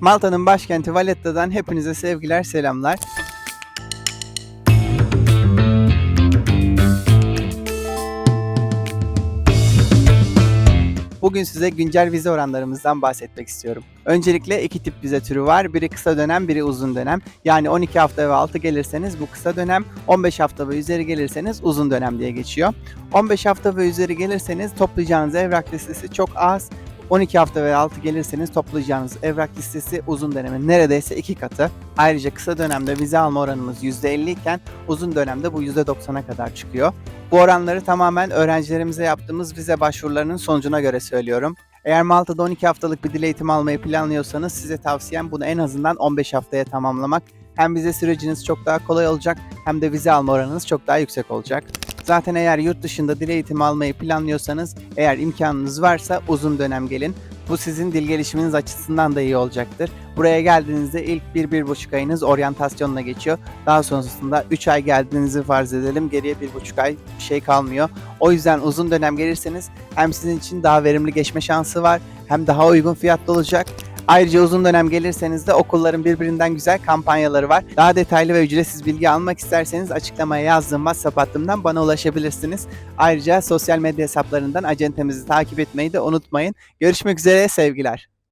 Malta'nın başkenti Valletta'dan hepinize sevgiler, selamlar. Bugün size güncel vize oranlarımızdan bahsetmek istiyorum. Öncelikle iki tip vize türü var. Biri kısa dönem, biri uzun dönem. Yani 12 hafta ve altı gelirseniz bu kısa dönem, 15 hafta ve üzeri gelirseniz uzun dönem diye geçiyor. 15 hafta ve üzeri gelirseniz toplayacağınız evrak listesi çok az. 12 hafta ve altı gelirseniz toplayacağınız evrak listesi uzun dönemin neredeyse iki katı. Ayrıca kısa dönemde vize alma oranımız %50 iken uzun dönemde bu %90'a kadar çıkıyor. Bu oranları tamamen öğrencilerimize yaptığımız vize başvurularının sonucuna göre söylüyorum. Eğer Malta'da 12 haftalık bir dil eğitimi almayı planlıyorsanız size tavsiyem bunu en azından 15 haftaya tamamlamak. Hem vize süreciniz çok daha kolay olacak hem de vize alma oranınız çok daha yüksek olacak. Zaten eğer yurt dışında dil eğitimi almayı planlıyorsanız eğer imkanınız varsa uzun dönem gelin. Bu sizin dil gelişiminiz açısından da iyi olacaktır. Buraya geldiğinizde ilk 1-1,5 ayınız oryantasyonla geçiyor. Daha sonrasında 3 ay geldiğinizi farz edelim. Geriye 1,5 ay bir şey kalmıyor. O yüzden uzun dönem gelirseniz hem sizin için daha verimli geçme şansı var hem daha uygun fiyatlı olacak. Ayrıca uzun dönem gelirseniz de okulların birbirinden güzel kampanyaları var. Daha detaylı ve ücretsiz bilgi almak isterseniz açıklamaya yazdığım WhatsApp hattımdan bana ulaşabilirsiniz. Ayrıca sosyal medya hesaplarından acentemizi takip etmeyi de unutmayın. Görüşmek üzere sevgiler.